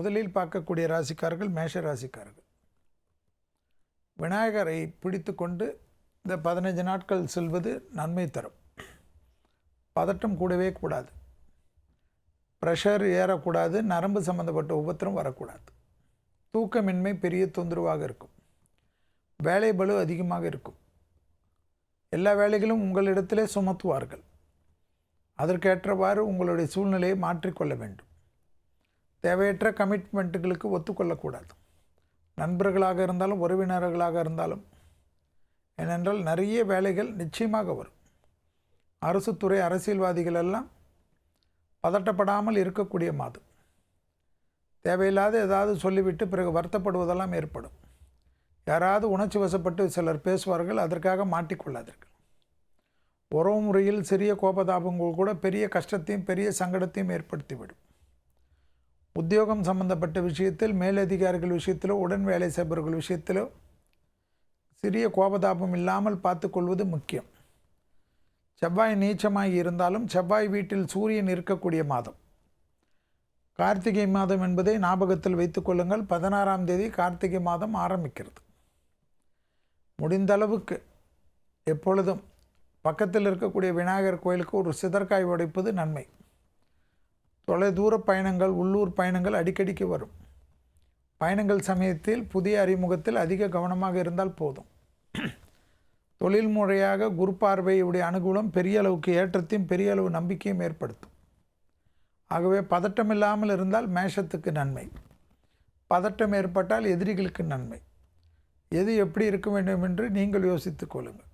முதலில் பார்க்கக்கூடிய ராசிக்காரர்கள் மேஷ ராசிக்காரர்கள். விநாயகரை பிடித்து கொண்டு இந்த பதினஞ்சு நாட்கள் செல்வது நன்மை தரும். பதட்டம் கூடவே கூடாது. ப்ரெஷர் ஏறக்கூடாது நரம்பு சம்மந்தப்பட்ட உபத்திரம் வரக்கூடாது. தூக்கமின்மை பெரிய தொந்தரவாக இருக்கும். வேலை பலு அதிகமாக இருக்கும். எல்லா வேலைகளும் உங்களிடத்திலே சுமத்துவார்கள். அதற்கேற்றவாறு உங்களுடைய சூழ்நிலையை மாற்றிக்கொள்ள வேண்டும். தேவையற்ற கமிட்மெண்ட்டுகளுக்கு ஒத்துக்கொள்ளக்கூடாது. நண்பர்களாக இருந்தாலும் உறவினர்களாக இருந்தாலும் ஏனென்றால் நிறைய வேலைகள் நிச்சயமாக வரும். அரசு துறை அரசியல்வாதிகள் எல்லாம் பதட்டப்படாமல் இருக்கக்கூடிய மாதம் தேவையில்லாத ஏதாவது சொல்லிவிட்டு பிறகு வருத்தப்படுவதெல்லாம் ஏற்படும். யாராவது உணர்ச்சி வசப்பட்டு சிலர் பேசுவார்கள் அதற்காக மாட்டிக்கொள்ளாதீர்கள். உறவு முறையில் சிறிய கோபதாபங்கள் கூட பெரிய கஷ்டத்தையும் பெரிய சங்கடத்தையும் ஏற்படுத்திவிடும். உத்தியோகம் சம்பந்தப்பட்ட விஷயத்தில் மேலதிகாரிகள் விஷயத்திலோ உடன் வேலை செய்பவர்கள் விஷயத்திலோ சிறிய கோபதாபம் இல்லாமல் பார்த்துக்கொள்வது முக்கியம். செவ்வாய் நீச்சமாகி இருந்தாலும் செவ்வாய் வீட்டில் சூரியன் இருக்கக்கூடிய மாதம். கார்த்திகை மாதம் என்பதை ஞாபகத்தில் வைத்துக்கொள்ளுங்கள் பதினாறாம் தேதி கார்த்திகை மாதம் ஆரம்பிக்கிறது. முடிந்த அளவுக்கு எப்பொழுதும் பக்கத்தில் இருக்கக்கூடிய விநாயகர் கோயிலுக்கு ஒரு சிதற்காய் உடைப்பது நன்மை. தொலைதூர பயணங்கள் உள்ளூர் பயணங்கள் அடிக்கடிக்கு வரும். பயணங்கள் சமயத்தில் புதிய அறிமுகத்தில் அதிக கவனமாக இருந்தால் போதும். தொழில் முறையாக குரு பார்வையுடைய அனுகூலம் பெரிய அளவுக்கு ஏற்றத்தையும் பெரிய அளவு நம்பிக்கையும் ஏற்படுத்தும். ஆகவே பதட்டம் இல்லாமல் இருந்தால் மேஷத்துக்கு நன்மை. பதட்டம் ஏற்பட்டால் எதிரிகளுக்கு நன்மை. எது எப்படி இருக்க வேண்டும் என்று நீங்கள் யோசித்துக் கொள்ளுங்கள்.